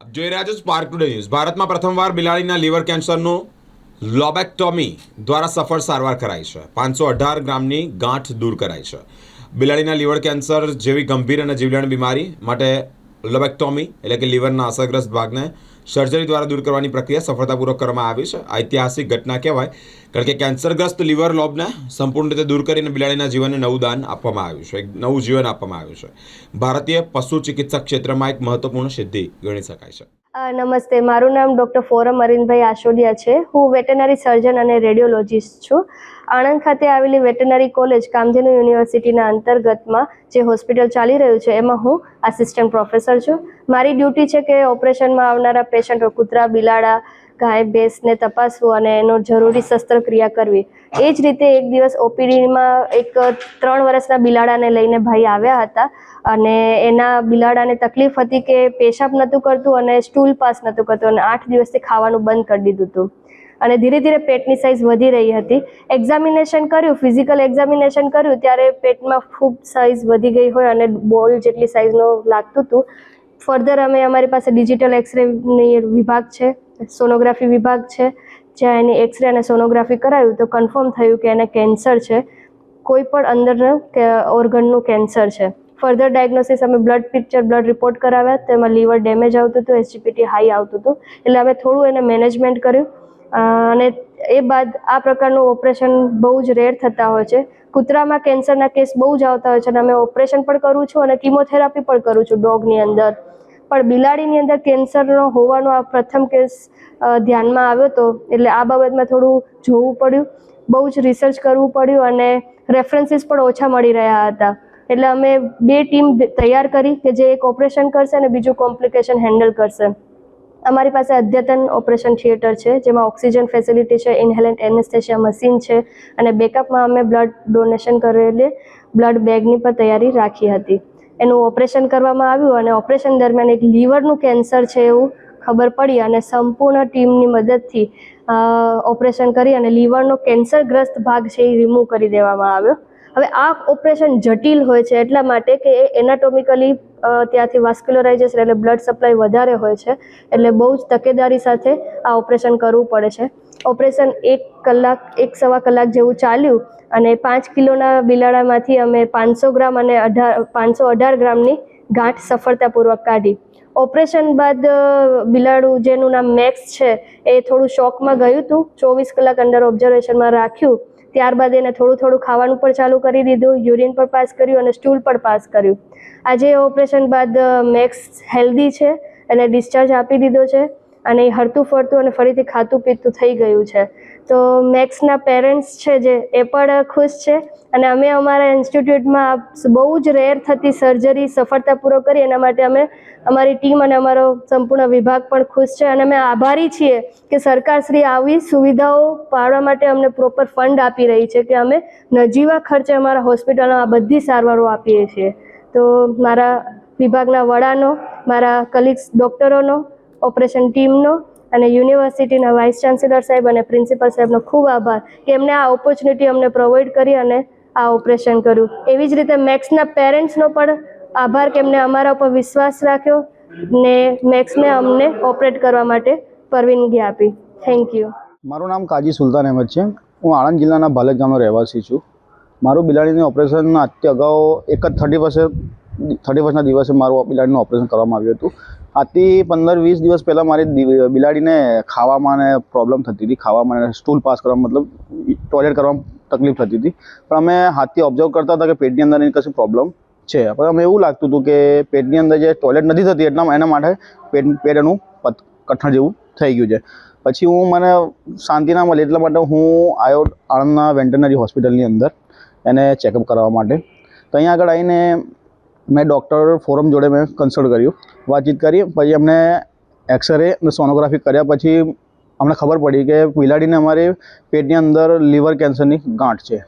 જોઈ રહ્યા છો સ્પાર્ક ટુડે ન્યૂઝ ભારતમાં પ્રથમવાર બિલાડીના લીવર કેન્સરનું લોબેક્ટોમી દ્વારા સફળ સારવાર કરાઈ છે. પાંચસો અઢાર ગ્રામની ગાંઠ દૂર કરાઈ છે. બિલાડીના લીવર કેન્સર જેવી ગંભીર અને જીવલેણ બીમારી માટે લોબેક્ટોમી એટલે કે લીવરના અસરગ્રસ્ત ભાગને સર્જરી દ્વારા દૂર કરવાની પ્રક્રિયા સફળતાપૂર્વક કરવામાં આવી છે. ઐતિહાસિક ઘટના કહેવાય, કારણ કે કેન્સરગ્રસ્ત લીવર લોબને સંપૂર્ણ રીતે દૂર કરીને બિલાડીના જીવનને નવું દાન આપવામાં આવ્યું છે. એક નવું જીવન આપવામાં આવ્યું છે. ભારતીય પશુ ચિકિત્સા ક્ષેત્રમાં એક મહત્વપૂર્ણ સિદ્ધિ ગણી શકાય છે. નમસ્તે. મારું નામ ડૉક્ટર ફોરમ અરવિંદભાઈ આશોડિયા છે. હું વેટેનરી સર્જન અને રેડિયોલોજિસ્ટ છું. આણંદ ખાતે આવેલી વેટનરી કોલેજ કામધેનુ યુનિવર્સિટીના અંતર્ગતમાં જે હોસ્પિટલ ચાલી રહ્યું છે, એમાં હું આસિસ્ટન્ટ પ્રોફેસર છું. મારી ડ્યુટી છે કે ઓપરેશનમાં આવનારા પેશન્ટો કૂતરા, બિલાડા ગાય, ભેંસને તપાસવું અને એનો જરૂરી શસ્ત્રક્રિયા કરવી. એ જ રીતે એક દિવસ ઓપીડીમાં એક ત્રણ વર્ષના બિલાડાને લઈને ભાઈ આવ્યા હતા અને એના બિલાડાને તકલીફ હતી કે પેશાબ નહોતું કરતું અને સ્ટૂલ પાસ નહોતું કરતું અને આઠ દિવસથી ખાવાનું બંધ કરી દીધું હતું. અને ધીરે ધીરે પેટની સાઇઝ વધી રહી હતી. એક્ઝામિનેશન કર્યું ફિઝિકલ એક્ઝામિનેશન કર્યું, ત્યારે પેટમાં ખૂબ સાઇઝ વધી ગઈ હોય અને બોલ જેટલી સાઇઝનું લાગતું હતું. ફર્ધર અમે અમારી પાસે ડિજિટલ એક્સરેની વિભાગ છે. સોનોગ્રાફી વિભાગ છે, જ્યાં એની એક્સરે અને સોનોગ્રાફી કરાયું તો કન્ફર્મ થયું કે એને કેન્સર છે. કોઈ પણ અંદરનું કે ઓર્ગનનું કેન્સર છે. ફર્ધર ડાયગ્નોસિસ અમે બ્લડ પિક્ચર બ્લડ રિપોર્ટ કરાવ્યા, તેમાં લીવર ડેમેજ આવતું હતું એસજીપીટી હાઈ આવતું હતું. એટલે અમે થોડું એને મેનેજમેન્ટ કર્યું. અને એ બાદ આ પ્રકારનું ઓપરેશન બહુ જ રેર થતા હોય છે. કૂતરામાં કેન્સરના કેસ બહુ જ આવતા હોય છે અને અમે ઓપરેશન પણ કરું છું અને કિમોથેરાપી પણ કરું છું ડોગની અંદર. પણ બિલાડીની અંદર કેન્સરનો હોવાનો આ પ્રથમ કેસ ધ્યાનમાં આવ્યો હતો એટલે આ બાબતમાં થોડું જોવું પડ્યું. બહુ જ રિસર્ચ કરવું પડ્યું અને રેફરન્સીસ પણ ઓછા મળી રહ્યા હતા. એટલે અમે બે ટીમ તૈયાર કરી કે જે એક ઓપરેશન કરશે અને બીજું કોમ્પ્લિકેશન હેન્ડલ કરશે. અમારી પાસે અદ્યતન ઓપરેશન થિયેટર છે, જેમાં ઓક્સિજન ફેસિલિટી છે ઇન્હેલન્ટ એનેસ્થેશિયા મશીન છે અને બેકઅપમાં અમે બ્લડ ડોનેશન કરેલી બ્લડ બેગની પણ તૈયારી રાખી હતી. એનું ઓપરેશન કરવામાં આવ્યું અને ઓપરેશન દરમિયાન એક લીવરનું કેન્સર છે એવું ખબર પડી અને સંપૂર્ણ ટીમની મદદથી ઓપરેશન કરી અને લીવરનો કેન્સરગ્રસ્ત ભાગ છે એ રિમૂવ કરી દેવામાં આવ્યો. હવે આ ઓપરેશન જટિલ હોય છે એટલા માટે કે એ એનાટોમિકલી ત્યાંથી વાસ્ક્યુલરાઇઝેશન એટલે બ્લડ સપ્લાય વધારે હોય છે એટલે બહુ જ તકેદારી સાથે આ ઓપરેશન કરવું પડે છે. ઓપરેશન એક કલાક, એક સવા કલાક જેવું ચાલ્યું અને પાંચ કિલોના બિલાડામાંથી અમે પાંચસો ગ્રામ અને અઢાર, પાંચસો અઢાર ગ્રામની ગાંઠ સફળતાપૂર્વક કાઢી. ઓપરેશન બાદ બિલાડું, જેનું નામ મેક્સ છે, એ થોડું શોકમાં ગયું હતું ચોવીસ કલાક અંડર ઓબ્ઝર્વેશનમાં રાખ્યું. ત્યારબાદ એને થોડું થોડું ખાવાનું પણ ચાલુ કરી દીધું, યુરિન પણ પાસ કર્યું અને સ્ટૂલ પણ પાસ કર્યું. આજે ઓપરેશન બાદ મેક્સ હેલ્ધી છે, એને ડિસ્ચાર્જ આપી દીધો છે. અને એ હરતું ફરતું અને ફરીથી ખાતું પીતું થઈ ગયું છે. તો મેક્સના પેરેન્ટ્સ છે જે, એ પણ ખુશ છે અને અમે અમારા ઇન્સ્ટિટ્યૂટમાં બહુ જ રેર થતી સર્જરી સફળતાપૂર્વક કરી એના માટે અમે, અમારી ટીમ અને અમારો સંપૂર્ણ વિભાગ પણ ખુશ છે અને અમે આભારી છીએ કે સરકારશ્રી આવી સુવિધાઓ પાડવા માટે અમને પ્રોપર ફંડ આપી રહી છે કે અમે નજીવા ખર્ચે અમારા હોસ્પિટલમાં આ બધી સારવારો આપીએ છીએ. તો મારા વિભાગના વડાનો, મારા કલીગ્સ ડૉક્ટરોનો ઓપરેશન ટીમનો અને યુનિવર્સિટીના વાઇસ ચાન્સેલર સાહેબ અને પ્રિન્સિપલ સાહેબનો ખૂબ આભાર કે એમને આ ઓપોર્ચ્યુનિટી અમને પ્રોવાઈડ કરી અને આ ઓપરેશન કર્યું. એવી જ રીતે મેક્સના પેરેન્ટ્સનો પણ આભાર કે એમને અમારા ઉપર વિશ્વાસ રાખ્યો ને મેક્સને અમને ઓપરેટ કરવા માટે પરવાનગી આપી. થેન્ક યુ મારું નામ કાજી સુલતાન અહેમદ છે. હું આણંદ જિલ્લાના ભાલજ ગામનો રહેવાસી છું. મારું બિલાડીનું ઓપરેશન અત્યારે અગાઉ એક જ થર્ટી વર્ષે થર્ટી ફર્સ્ટના દિવસે મારું બિલાડીનું ઓપરેશન કરવામાં આવ્યું હતું. આજથી પંદર વીસ દિવસ પહેલાં મારી બિલાડીને ખાવામાં ને પ્રોબ્લેમ થતી હતી. ખાવામાં અને સ્ટૂલ પાસ કરવામાં મતલબ ટોયલેટ કરવામાં તકલીફ થતી હતી. પણ અમે હાથથી ઓબ્ઝર્વ કરતા હતા કે પેટની અંદર એની કશું પ્રોબ્લેમ છે. પણ અમે એવું લાગતું હતું કે પેટની અંદર જે ટોયલેટ નથી થતી એટલા એના માટે પેટ પેટ એનું કઠણ જેવું થઈ ગયું છે. પછી હું મને શાંતિ ના મળે એટલા માટે હું આવ્યો આણંદના વેન્ટનરી હોસ્પિટલની અંદર એને ચેકઅપ કરાવવા માટે. તો અહીંયા આગળ આવીને મેં ડૉક્ટર ફોરમ જોડે મેં કન્સલ્ટ કર્યું. વાતચીત કરી, પછી અમને એક્સરે અને સોનોગ્રાફી કર્યા પછી અમને ખબર પડી કે બિલાડીને અમારી પેટની અંદર લીવર કેન્સરની ગાંઠ છે.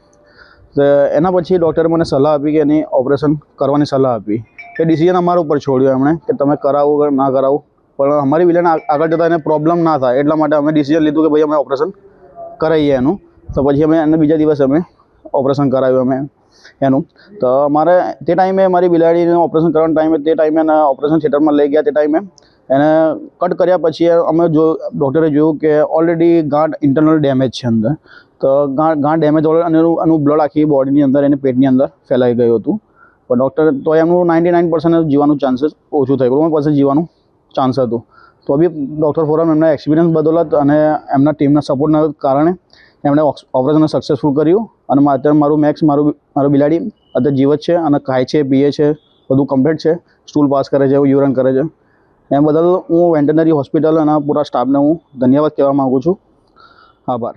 તો એના પછી ડૉક્ટરે મને સલાહ આપી કે એની ઓપરેશન કરવાની સલાહ આપી. એ ડિસિઝન અમારા ઉપર છોડ્યું એમણે કે તમે કરાવો કે ના કરાવો. પણ અમારી વિલન આગળ જતાં એને પ્રોબ્લેમ ના થાય. એટલા માટે અમે ડિસિઝન લીધું કે ભાઈ અમે ઓપરેશન કરાવીએ એનું. તો પછી અમે એને બીજા દિવસે અમે ઓપરેશન કરાવ્યું અમે. એનું. તો મારે તે ટાઈમે મારી બિલાડીનું ઓપરેશન કરવાના ટાઈમે તે ટાઈમે એના ઓપરેશન થિયેટરમાં લઈ ગયા તે ટાઈમે. એને કટ કર્યા પછી અમે જો ડૉક્ટરે જોયું કે ઓલરેડી ગાંઠ ઇન્ટરનલ ડેમેજ છે અંદર. તો ગાંઠ ગાંઠ ડેમેજ ઓલરેડી અને એનું એનું બ્લડ આખી બોડીની અંદર, એને પેટની અંદર ફેલાઈ ગયું હતું. પણ ડૉક્ટર તો એમનું નાઇન્ટી નાઇન પર્સન્ટ જીવાનું ચાન્સીસ ઓછું થઈ ગયું પર્સન્ટ જીવાનું ચાન્સ હતું. તો બી ડૉક્ટર ફોરમ એમના એક્સપિરિયન્સ બદોલત અને એમના ટીમના સપોર્ટના કારણે એમણે ઓપરેશન સક્સેસફુલ કર્યું. અને અત્યારે મારું મેક્સ મારું મારું બિલાડી અત્યારે જીવત છે અને ખાય છે, પીએ છે, બધું કમ્પ્લીટ છે. સ્ટૂલ પાસ કરે છે યુરન કરે છે. એમ બદલ હું વેન્ટનરી હોસ્પિટલ અને પૂરા સ્ટાફને હું ધન્યવાદ કહેવા માગું છું. આભાર.